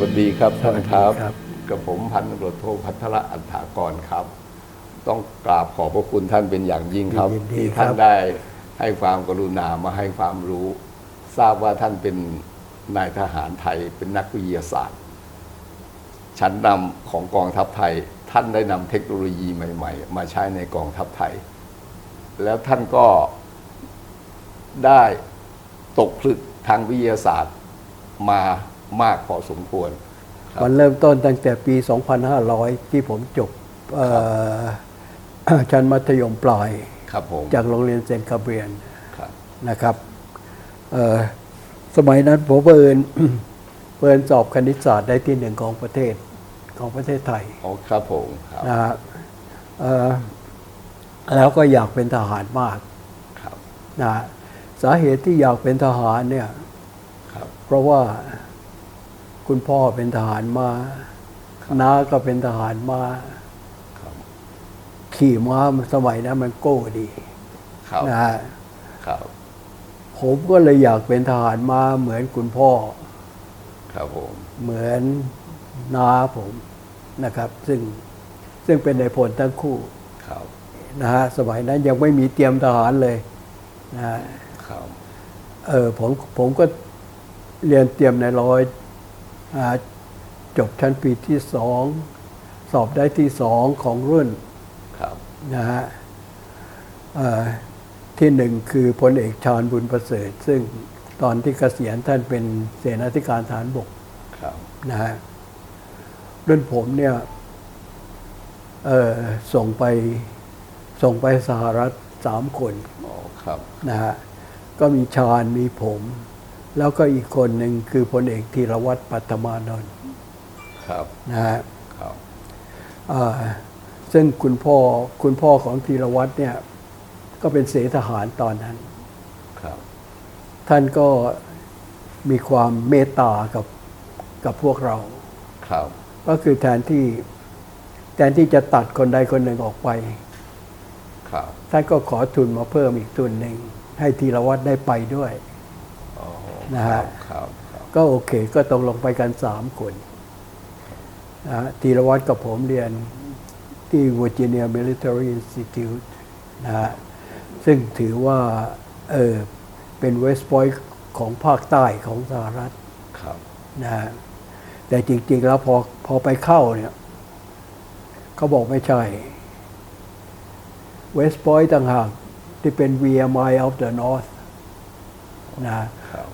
วัสดีครับท่านครับสวัสดีครับ กับผมพันตำรวจโทพัทระอัฏฐากรครับ ต้องกราบขอบพระคุณท่านเป็นอย่างยิ่งครับ ยินดีที่ครัท่านบได้ให้ความกรุณามาให้ความรู้ ทราบว่าท่านเป็นนายทหารไทยเป็นนักวิทยาศาสตร์ ชั้นนำของกองทัพไทย ท่านได้นำเทคโนโลยีใหม่ ๆ มาใช้ในกองทัพไทย แล้วท่านก็ได้ตกผลึกทางวิทยาศาสตร์มา มากพอสมควรครับมันเริ่มต้นตั้งแต่ปี 2500 ที่ผมจบเอ่อชั้นมัธยมปลายครับผมจากโรงเรียนเซนต์คาเบียนครับนะครับเอ่อสมัยนั้นผมเอิญเอิญสอบคณิตศาสตร์ได้ที่หนึ่งของประเทศของประเทศไทยอ๋อครับผมครับนะฮะเอ่อแล้วก็อยากเป็นทหารมากครับนะฮะสาเหตุที่อยากเป็นทหารเนี่ยครับเพราะว่า คุณพ่อเป็นทหารมาน้าก็เป็นทหารมาครับขี่ม้าสมัยนั้นมันโก้ดีครับนะฮะครับผมก็เลยอยากเป็นทหารมาเหมือนคุณพ่อ ครับผม เหมือนน้าผมนะครับ ซึ่งซึ่งเป็นในายพลทั้งคู่ครับนะฮะสมัยนั้นยังไม่มีเตรียมทหารเลยนะฮะครับเออผมผมก็เรียนเตรียมในร้อยอา จบชั้นปีที่สอง สอบได้ที่สองของรุ่นครับนะฮะเอ่อที่หนึ่งคือพลเอกชาญบุญประเสริฐ ซึ่งตอนที่เกษียณท่านเป็นเสนาธิการฐานบกครับนะฮะรุ่นผมเนี่ยเอ่อส่งไปส่งไปสหรัฐสามคนอ๋อครับนะฮะก็มีชาญมีผม แล้วก็อีกคนหนึ่งคือพลเอกธีรวัตรปัตมานนท์ครับนะฮะครับอ่าซึ่งคุณพ่อคุณพ่อของธีรวัตรเนี่ยก็เป็นเสทหารตอนนั้นครับ ท่านก็มีความเมตตากับกับพวกเราครับ ก็คือแทนที่แทนที่จะตัดคนใดคนหนึ่งออกไปครับท่านก็ขอทุนมาเพิ่มอีกทุนหนึ่งให้ธีรวัตรได้ไปด้วยอ๋อ นะฮะครับครับก็โอเคก็ตกลงไปกันสามคนนะฮะธีรวัตรกับผมเรียนที่ Virginia Military Institute นะฮะซึ่งถือว่าเออเป็นเวสต์พอยต์ของภาคใต้ของสหรัฐครับนะฮะแต่จริง ๆ แล้วพอพอไปเข้าเนี่ยเขาบอกไม่ใช่เวสต์พอยต์ต่างหากที่เป็น VMI of the North นะครับ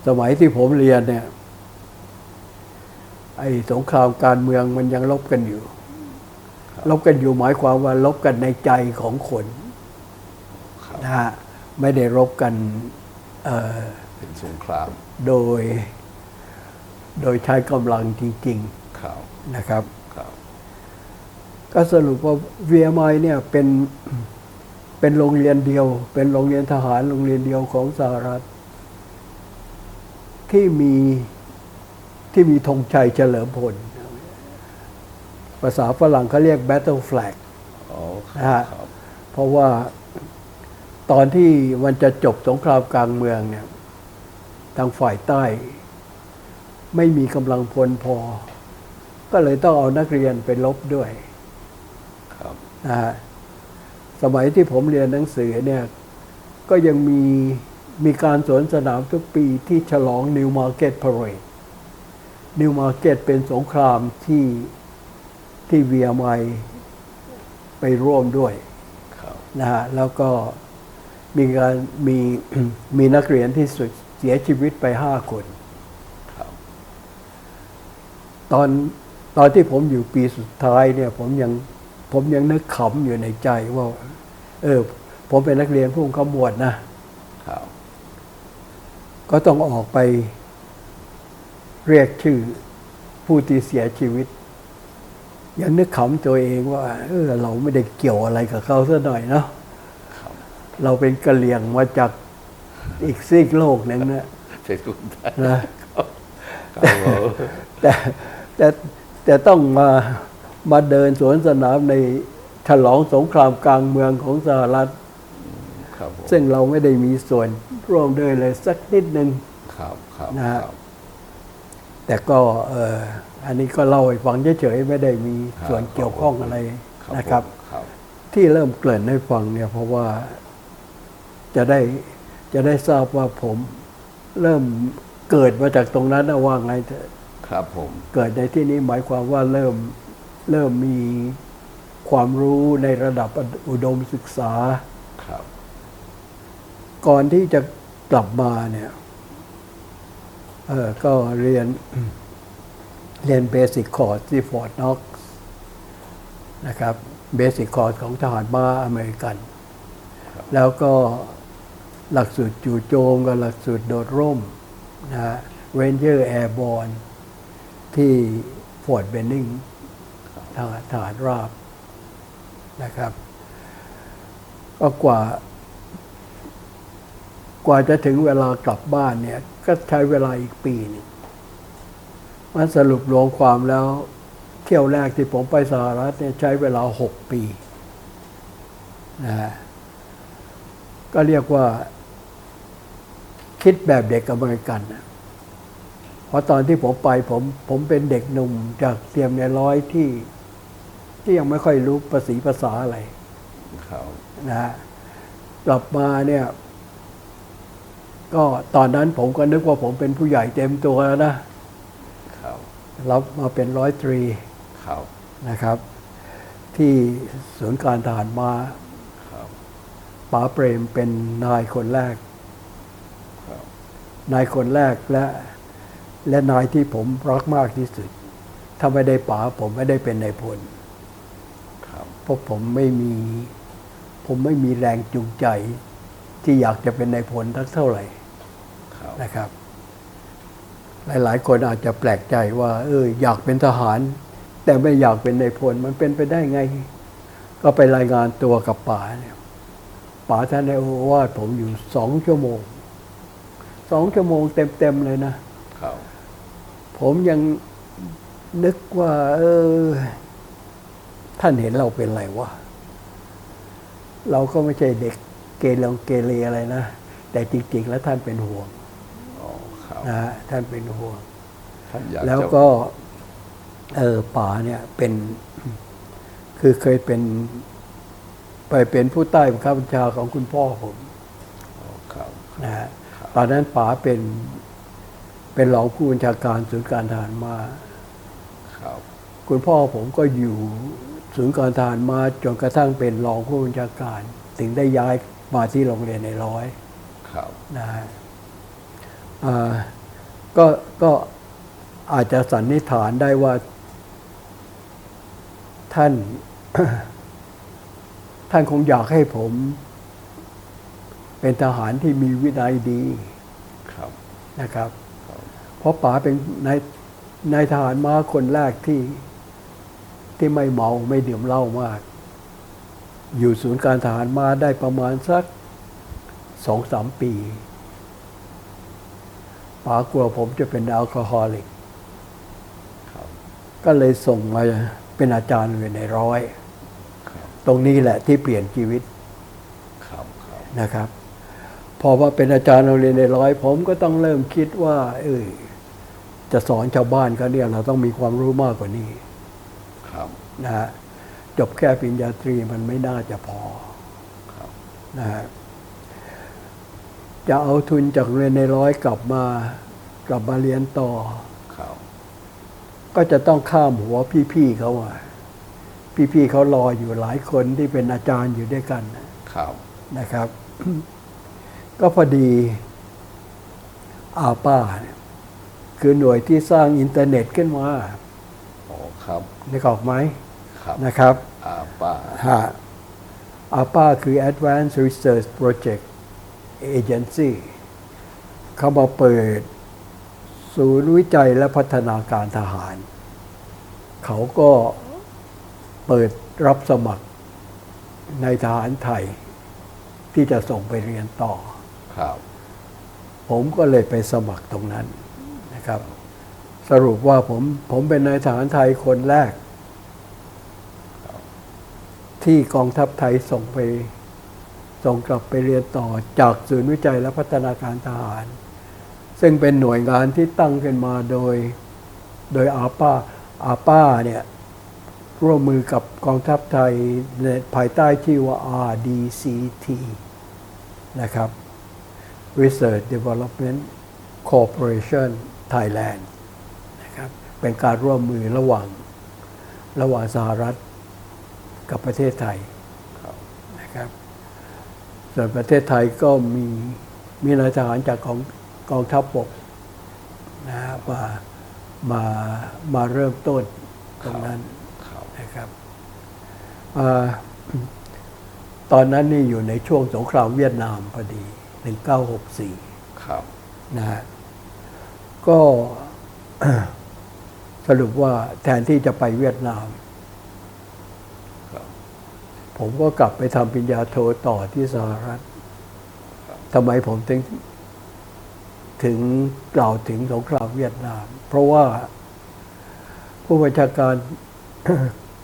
สมัยที่ผมเรียนเนี่ย ไอ้สงครามการเมืองมันยังลบกันอยู่ ลบกันอยู่หมายความว่าลบกันในใจของคนครับนะฮะไม่ได้รบกันเอ่อเป็นสงคราม โดย โดยใช้กำลังจริงครับๆนะครับครับก็สรุปว่า VMI เนี่ยเป็นเป็นโรงเรียนเดียว เป็นโรงเรียนทหารโรงเรียนเดียวของสหรัฐ ที่มีที่มีธงชัยเฉลิมพล ภาษาฝรั่งเขาเรียก battle flag อ๋อคนะรับฮะครับเพราะว่าตอนที่มันจะจบสงครามกลางเมืองเนี่ย ทางฝ่ายใต้ ไม่มีกำลังพลพอ ก็เลยต้องเอานักเรียนไปลบด้วยครับนะฮะสมัยที่ผมเรียนหนังสือเนี่ย ก็ยังมี มีการสวนสนามทุกปีที่ฉลอง New Market Parade New Market เป็นสงครามที่ที่ VMI ไปร่วมด้วยครับนะฮะแล้วก็มีการมีมีนักเรียนที่สุดเสียชีวิตไปห้าคนครับตอนตอนที่ผมอยู่ปีสุดท้ายเนี่ย ผมยังผมยังนึกขำอยู่ในใจว่า เออ ผมเป็นนักเรียนผู้ขมวดนะครับ ก็ต้องออกไปเรียกชื่อผู้ที่เสียชีวิตยังนึกขำตัวเองว่า เออเราไม่ได้เกี่ยวอะไรกับเขาซะหน่อยเนาะครับเราเป็นกะเหลี่ยงมาจากอีกซีกโลกหนึ่งนะใช้ทุนได้นะครับผมแต่แต่แต่ต้องมามาเดินสวนสนามในฉลองสงครามกลางเมืองของสหรัฐครับผมซึ่งเราไม่ได้มีส่วน ร่วมด้วยเลยสักนิดหนึ่งครับครับนะฮะครับแต่ก็เอออันนี้ก็เล่าให้ฟังเฉยๆไม่ได้มีครับส่วนเกี่ยวข้องอะไรนะครับผมครับ ที่เริ่มเกริ่นให้ฟังเนี่ยเพราะว่าจะได้จะได้ทราบว่าผมเริ่มเกิดมาจากตรงนั้นนะว่าไงเถอะครับผมเกิดในที่นี้หมายความว่าเริ่มเริ่มมีความรู้ในระดับอุดมศึกษาครับ ก่อนที่จะ กลับมาเนี่ยเออก็เรียนเรียนเบสิ c คอร์สที่ฟอร์ดน็อกนะครับเบสิ c คอร์สของทหารม้าอเมริกัน แล้วก็หลักสูตรจู่โจมกับหลักสูตรโดดร่มนะฮะเรนเจอร์แอร์บอลที่ฟอร์ดเบนนิงทหารทหารราบนะครับ ก็กว่า กว่าจะถึงเวลากลับบ้านเนี่ย ก็ใช้เวลาอีกปีหนึงมันสรุปรวมความแล้ว เที่ยวแรกที่ผมไปสหรัฐเนี่ยใช้เวลาหกปีนะฮะก็เรียกว่าคิดแบบเด็กอเมริกันนะเพราะตอนที่ผมไปผมผมเป็นเด็กหนุ่มจากเตรียมในร้อยที่ ที่ยังไม่ค่อยรู้ภาษีภาษาอะไรครับนะฮะกลับมาเนี่ย ก็ตอนนั้นผมก็นึกว่าผมเป็นผู้ใหญ่เต็มตัวแล้วนะครับรับมาเป็นร้อยตรีครับนะครับ ที่ศูนย์การทหารมาครับป๋าเปรมเป็นนายคนแรกครับนายคนแรกและและนายที่ผมรักมากที่สุด ถ้าไม่ได้ป๋าผมไม่ได้เป็นนายพลครับเพราะผมไม่มี ผมไม่มีแรงจูงใจที่อยากจะเป็นนายพลทักเท่าไหร่ครับ นะครับ หลาย ๆ คนอาจจะแปลกใจว่าเอออยากเป็นทหาร แต่ไม่อยากเป็นนายพลมันเป็นไปได้ไง ก็ไปรายงานตัวกับป๋าเนี่ยป๋าท่านในโอวาทผมอยู่สองชั่วโมงสองชั่วโมงเต็ม ๆ เลยนะครับผมยังนึกว่า เออ ท่านเห็นเราเป็นอะไรวะเราก็ไม่ใช่เด็กเกเรเกเรอะไรนะ แต่จริง ๆ แล้วท่านเป็นห่วงอ๋อครับ นะฮะท่านเป็นห่วง ท่านอยากแล้วจะก็เออป๋าเนี่ยเป็น คือเคยเป็น ไปเป็นผู้ใต้บังคับบัญชาของคุณพ่อผมอ๋อครับ นะฮะตอนนั้นป๋าเป็น เป็นรองผู้บัญชาการศูนย์การทหารมา ครับ คุณพ่อผมก็อยู่ศูนย์การทหารมาจนกระทั่งเป็นรองผู้บัญชาการ ถึงได้ย้ายมาที่โรงเรียนในร้อยครับ นะฮะอ่า ก็ก็อาจจะสันนิษฐานได้ว่า ท่าน ท่านคงอยากให้ผม เป็นทหารที่มีวินัยดีครับนะครับครับ เพราะป๋าเป็นนายนายทหารม้าคนแรกที่ที่ไม่เมาไม่ดื่มเหล้ามาก อยู่ศูนย์การทหารมาได้ประมาณสักสองสามปี ป๋ากลัวผมจะเป็นแอลกอฮอลิกครับก็เลยส่งมาเป็นอาจารย์อยู่ในร้อยครับตรงนี้แหละที่เปลี่ยนชีวิตครับครับนะครับ พอว่าเป็นอาจารย์โรงเรียนในร้อย ผมก็ต้องเริ่มคิดว่า เออจะสอนชาวบ้านเขาเนี่ยเราต้องมีความรู้มากกว่านี้ครับนะฮะจบแค่ปริญญาตรีมันไม่น่าจะพอครับนะฮะ จะเอาทุนจากโรงเรียนในร้อยกลับมากลับมาเรียนต่อ ครับก็จะต้องข้ามหัวพี่ๆเขาอะพี่ๆเขารออยู่หลายคนที่เป็นอาจารย์อยู่ด้วยกันน่ะครับนะครับ ก็พอดีอาป้าเนี่ยคือหน่วยที่สร้างอินเทอร์เน็ตขึ้นมาอ๋อครับนึกออกไหมครับนะครับอาป้าฮะอาป้าคือ Advanced Research Project Agency เขามาเปิด ศูนย์วิจัยและพัฒนาการทหาร เขาก็เปิดรับสมัครในทหารไทย ที่จะส่งไปเรียนต่อ ครับ ผมก็เลยไปสมัครตรงนั้นนะครับ สรุปว่าผมผมเป็นนายทหารไทยคนแรก ที่กองทัพไทยส่งไป ส่งกลับไปเรียนต่อจากศูนย์วิจัยและพัฒนาการทหาร ซึ่งเป็นหน่วยงานที่ตั้งขึ้นมาโดย โดยอาป้าอาป้าเนี่ยร่วมมือกับกองทัพไทยในภายใต้ชื่อว่า RDCT นะครับ Research Development Corporation Thailand นะครับ เป็นการร่วมมือระหว่างระหว่างสหรัฐกับประเทศไทย ส่วนประเทศไทยก็มีมีนายทหารจากกองกองทัพบกนะฮะมามามาเริ่มต้นตรงนั้นครับนะครับอาตอนนั้นนี่อยู่ในช่วงสงครามเวียดนามพอดี 1964 ครับนะฮะก็สรุปว่าแทนที่จะไปเวียดนามครับ ผมก็กลับไปทำปริญญาโทต่อที่สหรัฐทำไมผมถึงถึงกล่าวถึงสงครามเวียดนาม เพราะว่าผู้บัญชาการ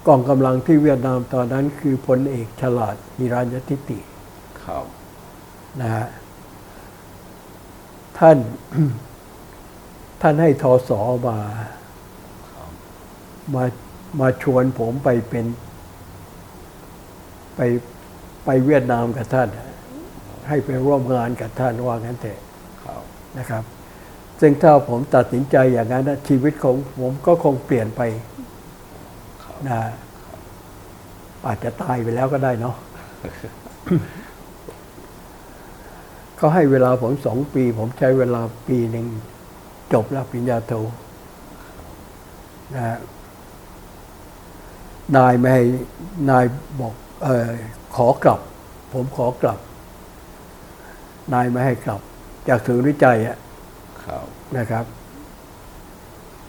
กองกำลังที่เวียดนามตอนนั้นคือพลเอกฉลาดนิรันยติติครับนะฮะท่านท่านให้ทอสอมาครับมามาชวนผมไปเป็น ไปไปเวียดนามกับท่าน ให้ไปร่วมงานกับท่านว่างั้นเถอะครับนะครับ ซึ่งถ้าผมตัดสินใจอย่างนั้นนะชีวิตของผมก็คงเปลี่ยนไปครับนะอาจจะตายไปแล้วก็ได้เนาะเขาให้เวลาผมสองปี ผมใช้เวลาปีหนึ่งจบแล้วปริญญาโทนะฮะนายไม่ให้นายบอกเออ ขอกลับ ผมขอกลับ นายไม่ให้กลับ จากถือวิจัยอะครับนะครับ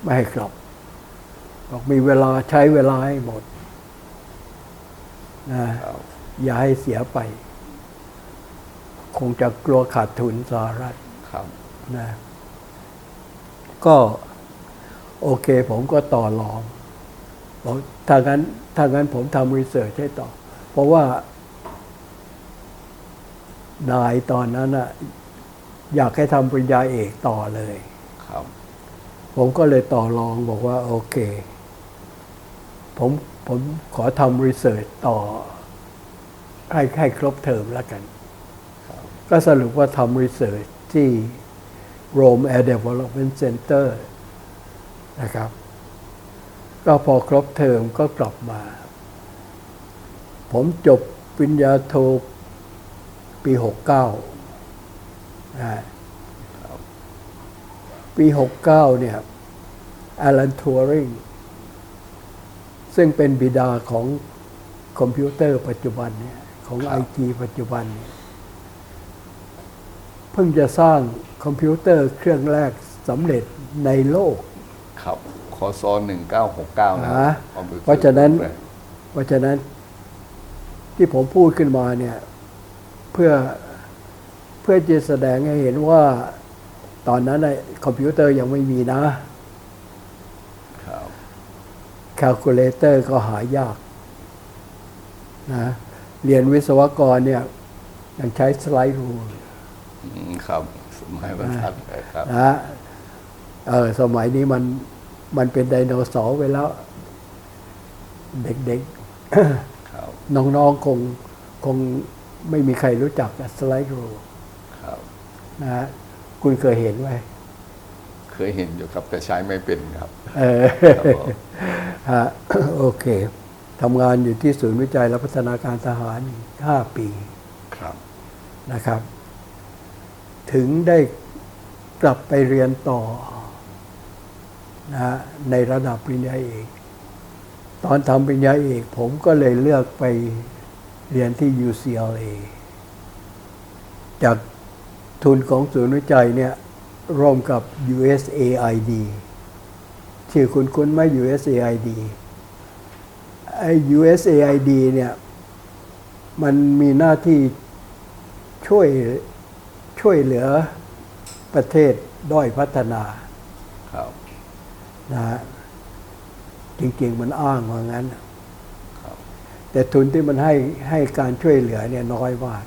ไม่ให้กลับบอกมีเวลาใช้เวลาให้หมดนะครับอย่าให้เสียไป คงจะกลัวขาดทุนสหรัฐครับนะก็โอเคผมก็ต่อรองบอกถ้างั้นถ้างั้นผมทำรีเสิร์ชให้ต่อเพ ราะว่า นายตอนนั้นอะอยากให้ทำปริญญาเอกต่อเลย ครับ ผมก็เลยต่อรองบอกว่า โอเค ผมผมขอทำรีเสิร์ชต่อ ให้ให้ครบเทอมแล้วกันครับก็สรุปว่าทำรีเสิร์ชที่ Rome Air Development Center นะครับ ก็พอครบเทอมก็กลับมา ผมจบปริญญาโทปี 69นะปี 69 เนี่ยอ l ลันทัวริงซึ่งเป็นบิดาของคอมพิวเตอร์ปัจจุบันเนี่ยของไอทีปัจจุบันเนี่ยเพิ่งจะสร้างคอมพิวเตอร์เครื่องแรกสำเร็จในโลก ครับคอซอหนึ่งเก้าหกเก้านะนะคอมพิวตอเพราะฉะนั้น เพราะฉะนั้น ที่ผมพูดขึ้นมาเนี่ยเพื่อเพื่อจะแสดงให้เห็นว่าตอนนั้นน่ะคอมพิวเตอร์ยังไม่มีนะครับแคลคูลเลเตอร์ก็หายากนะเรียนวิศวกรเนี่ยยังใช้สไลด์รูลอืมครับ สมัยบรรทัดเลยครับนะเออสมัยนี้มันมันเป็นไดโนเสาร์ไปแล้ว เด็กครับๆ น้องๆคงคงไม่มีใครรู้จักสไลด์รูลครับนะฮะคุณเคยเห็นไหมเคยเห็นอยู่ครับ แต่ใช้ไม่เป็นครับ เออครับผมฮะโอเคทำงานอยู่ที่ศูนย์วิจัยและพัฒนาการทหาร 5 ปีครับนะครับ ถึงได้กลับไปเรียนต่อนะฮะในระดับปริญญาเอก ตอนทำปริญญาเอกผมก็เลยเลือกไปเรียนที่ UCLA จากทุนของศูนย์วิจัยเนี่ยร่วมกับ USAID ชื่อคุณคุณไหม USAID ไอ้ USAID เนี่ยมันมีหน้าที่ช่วยช่วยเหลือประเทศด้อยพัฒนา ครับนะฮะ จริง ๆ มันอ้างว่างั้นครับแต่ทุนที่มันให้ให้การช่วยเหลือเนี่ยน้อยมาก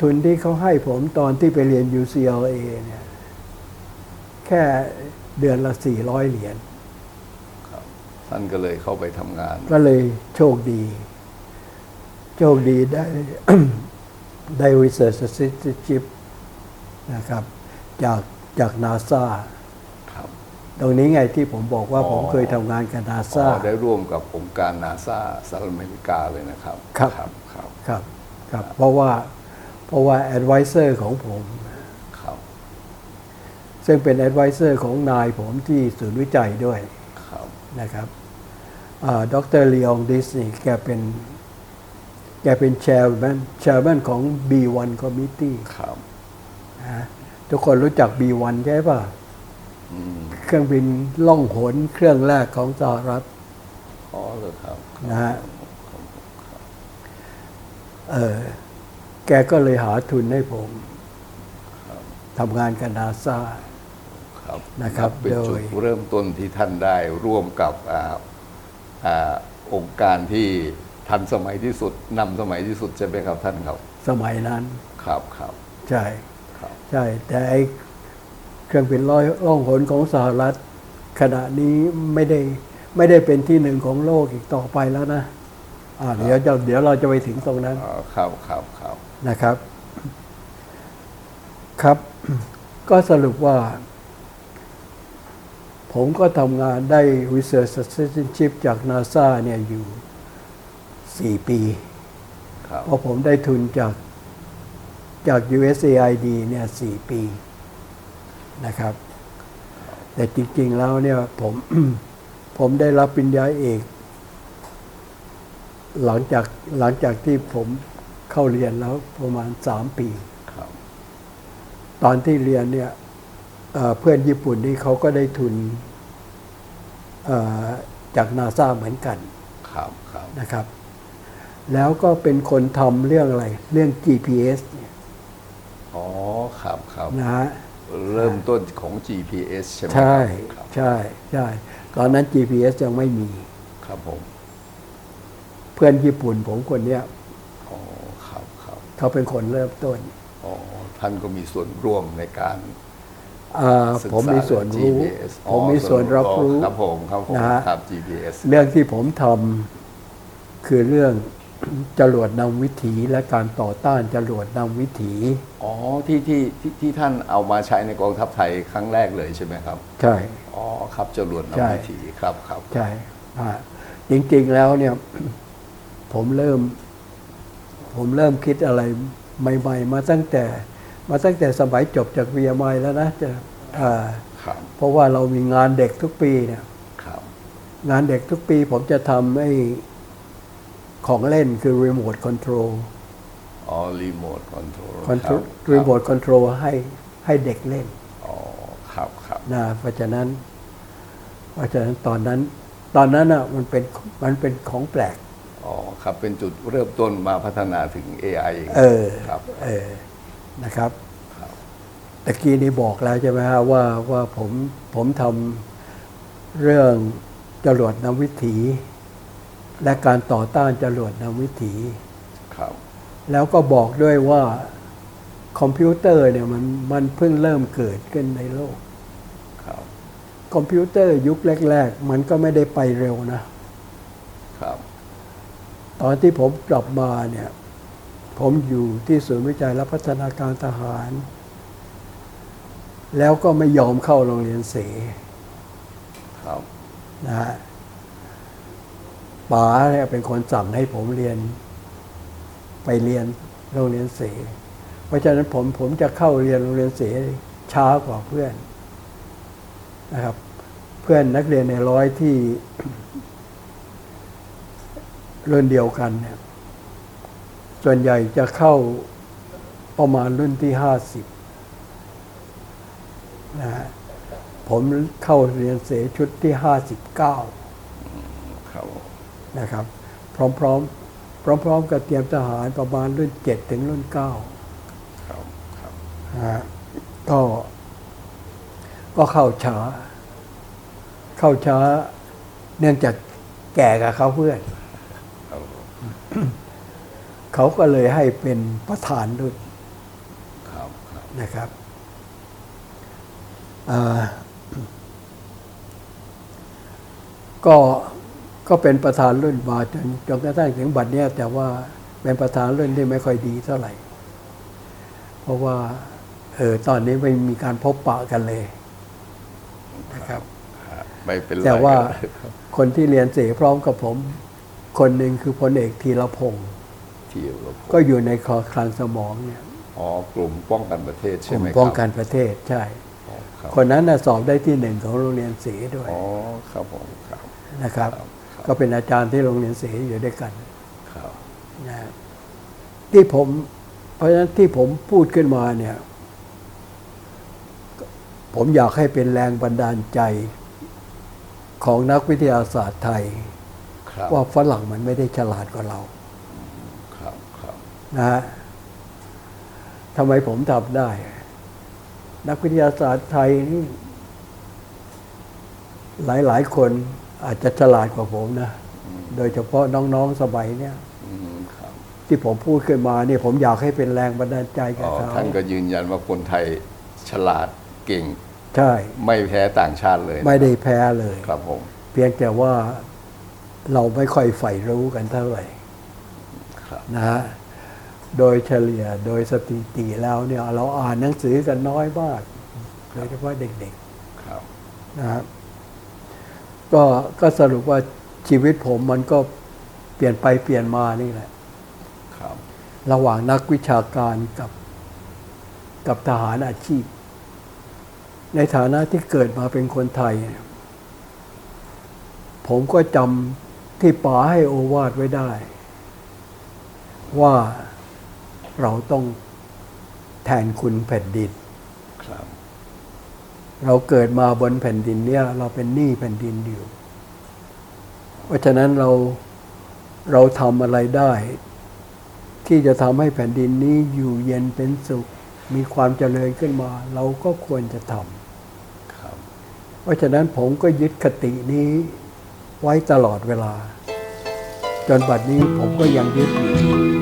ทุนที่เขาให้ผมตอนที่ไปเรียน UCLA เนี่ยแแค่เดือนละสี่ร้อยเหรียญครับท่านก็เลยเข้าไปทำงาน ก็เลยโชคดี โชคดีได้ได้ research assistantship นะครับ จากจากนาซาครับ ตรงนี้ไงที่ผมบอกว่าอ๋อผมเคยทำงานกับนาอ๋ซาอได้ร่วมกับองค์การนาซาสหรัฐอเมริกาเลยนะครับ ครับครับครับครับครับเพราะว่าเพราะว่า advisor ของผมครับซึ่งเป็น advisor ของนายผมที่ศูนย์วิจัยด้วยครับนะครับดรลีองดิสนี่แกเป็นแกเป็น chairman chairman ของ B1 committee ครับนะทุกคนรู้จัก B1 ใช่ป่ะอืม เครื่องบินล่องหนเครื่องแรกของสหรัฐอ๋อเลยครับนะฮะเออแกก็เลยหาทุนให้ผมทำงานกับนาซาครับนะครับเป็นโดยจุดเริ่มต้นที่ท่านได้ร่วมกับอ่าอ่าองค์การที่ทันสมัยที่สุดนำสมัยที่สุดใช่ไหมครับท่านครับ สมัยนั้นครับครับใช่ครับใช่แต่ไอ เครื่องบินลอยล่องหนของสหรัฐ ขณะนี้ไม่ได้ไม่ได้เป็นที่หนึ่งของโลกอีกต่อไปแล้วนะอ่าเดี๋ยวจะเดี๋ยวเราจะไปถึงตรงนั้นอ๋อครับครับครับนะครับ ครับ ก็สรุปว่า ผมก็ทำงานได้ Research Assistantship จาก NASA เนี่ยอยู่ 4 ปีครับเพราะผมได้ทุนจากจาก USAID เนี่ย 4 ปี นะครับ แต่จริง ๆ แล้วเนี่ยผมผมได้รับปริญญาเอกหลังจากหลังจากที่ผมเข้าเรียนแล้วประมาณ3ปีครับตอนที่เรียนเนี่ยเอ่อเพื่อนญี่ปุ่นนี่เขาก็ได้ทุนเอ่อจากนาซาเหมือนกันครับครับนะครับ แล้วก็เป็นคนทำเรื่องอะไร เรื่อง GPS เนี่ยอ๋อครับครับนะฮะ เริ่มต้นของ GPS ใช่ไหมใช่ครับใช่ใช่ตอนนั้น GPS ยังไม่มี ครับผมเพื่อนญี่ปุ่นผมคนเนี้ยอ๋อครับครับเขาเป็นคนเริ่มต้นอ๋อท่านก็มีส่วนร่วมในการอ่าศึกษาผมมีส่วนรู้เอง GPS ผมมีส่วนรับรู้ครับผมครับผมนะฮะ ครับ GPS เรื่องที่ผมทำคือเรื่อง จรวดนำวิถีและการต่อต้านจรวดนำวิถีอ๋อที่ที่ที่ที่ท่านเอามาใช้ในกองทัพไทยครั้งแรกเลยใช่ไหมครับ ใช่อ๋อครับจรวดใช่นำวิถีครับครับใช่อ่าจริงๆแล้วเนี่ย ผมเริ่ม ผมเริ่มคิดอะไรใหม่ ๆ มาตั้งแต่ มาตั้งแต่สมัยจบจากวีมแล้วนะจะอ่าครับเพราะว่าเรามีงานเด็กทุกปีเนี่ยครับงานเด็กทุกปีผมจะทำไอ้ ของเล่นคือรีโมทคอนโทรลอ๋อรีโมทคอนโทรลคอนโทรลรีโมทคอนโทรลให้ให้เด็กเล่น อ๋อ ครับครับนะเพราะฉะนั้น เพราะฉะนั้นตอนนั้น ตอนนั้นอะมันเป็นมันเป็นของแปลก อ๋อ ครับ เป็นจุดเริ่มต้นมาพัฒนาถึง AI เองเออครับเออนะครับครับตะกี้นี้บอกแล้วใช่ไหมฮะว่าว่าผมผมทำเรื่องจรวดนำวิถี และการต่อต้านจรวดนำวิถี ครับ แล้วก็บอกด้วยว่าคอมพิวเตอร์เนี่ยมันมันเพิ่งเริ่มเกิดขึ้นในโลก ครับ คอมพิวเตอร์ยุคแรก ๆ มันก็ไม่ได้ไปเร็วนะ ครับ ตอนที่ผมกลับมาเนี่ย ผมอยู่ที่ศูนย์วิจัยและพัฒนาการทหาร แล้วก็ไม่ยอมเข้าโรงเรียนเสครับนะฮะ ป๋าเนี่ยเป็นคนสั่งให้ผมเรียน ไปเรียนโรงเรียนเสเพราะฉะนั้นผมผมจะเข้าเรียนโรงเรียนเสช้ากว่าเพื่อนนะครับ เพื่อนนักเรียนในร้อยที่รุ่นเดียวกันเนี่ยส่วนใหญ่จะเข้าประมาณรุ่นที่ห้าสิบนะฮะผมเข้าเรียนเสชุดที่ห้าสิบเก้า นะครับ พร้อมๆ พร้อมๆ กับเตรียมทหารประมาณรุ่นเจ็ดถึงรุ่นเก้าครับครับนะฮะก็ก็เข้าช้า เข้าช้าเนื่องจากแก่กับเขาเพื่อนครับเขาก็เลยให้เป็นประธานรุ่นครับครับนะครับอ่าก็ ก็เป็นประธานรุ่นมาจนจนกระทั่งถึงบัดเนี้ยแต่ว่าเป็นประธานรุ่นที่ไม่ค่อยดีเท่าไหร่ เพราะว่าเออตอนนี้ไม่มีการพบปะกันเลยนะครับไม่เป็นไรแต่ว่าครับคนที่เรียนเสพร้อมกับผม คนหนึ่งคือพลเอกธีรพงศ์ที่เราก็อยู่ในคอคลังสมองเนี่ยอ๋อกลุ่มป้องกันประเทศกใช่ลุ่มไหมครับป้องกันประเทศใช่อ๋อครับคนนั้นนะสอบได้ที่หนึ่งของโรงเรียนศรีด้วยอ๋อครับผมครับนะครับครับครับ ก็เป็นอาจารย์ที่โรงเรียนศรีอยู่ด้วยกันครับนะฮะที่ผม เพราะฉะนั้นที่ผมพูดขึ้นมาเนี่ย ผมอยากให้เป็นแรงบันดาลใจของนักวิทยาศาสตร์ไทยครับว่าฝรั่งมันไม่ได้ฉลาดกว่าเราครับครับนะฮะทำไมผมทำได้ นักวิทยาศาสตร์ไทยนี่หลาย ๆ คน อาจจะฉลาดกว่าผมนะ โดยเฉพาะน้องๆสมัยเนี่ยอืมครับที่ผมพูดขึ้นมาเนี่ยผมอยากให้เป็นแรงบันดาลใจกัอ๋บอเขาท่านก็ยืนยันว่าคนไทยฉลาดเก่ง ใช่ ไม่แพ้ต่างชาติเลยนะไม่ได้แพ้เลย ครับผมเพียงแต่ว่าเราไม่ค่อยใฝ่รู้กันเท่าไหร่ครับนะฮะโดยเฉลี่ยโดยสถิติแล้วเนี่ยเราอ่านหนังสือกันน้อยมากโดยเฉพาะเด็กครับ ๆนะครับ ก็ก็สรุปว่าชีวิตผมมันก็เปลี่ยนไปเปลี่ยนมานี่แหละครับ ระหว่างนักวิชาการกับกับทหารอาชีพ ในฐานะที่เกิดมาเป็นคนไทยเนี่ยผมก็จำที่ป๋าให้โอวาทไว้ได้ ว่าเราต้องแทนคุณแผ่นดินครับ เราเกิดมาบนแผ่นดินเนี่ยเราเป็นหนี้แผ่นดินอยู่ เพราะฉะนั้นเราเราทำอะไรได้ ที่จะทำให้แผ่นดินนี้อยู่เย็นเป็นสุข มีความเจริญขึ้นมา เราก็ควรจะทครับำเพราะฉะนั้นผมก็ยึดคตินี้ไว้ตลอดเวลา จนบัดนี้ผมก็ยังยึดอยู่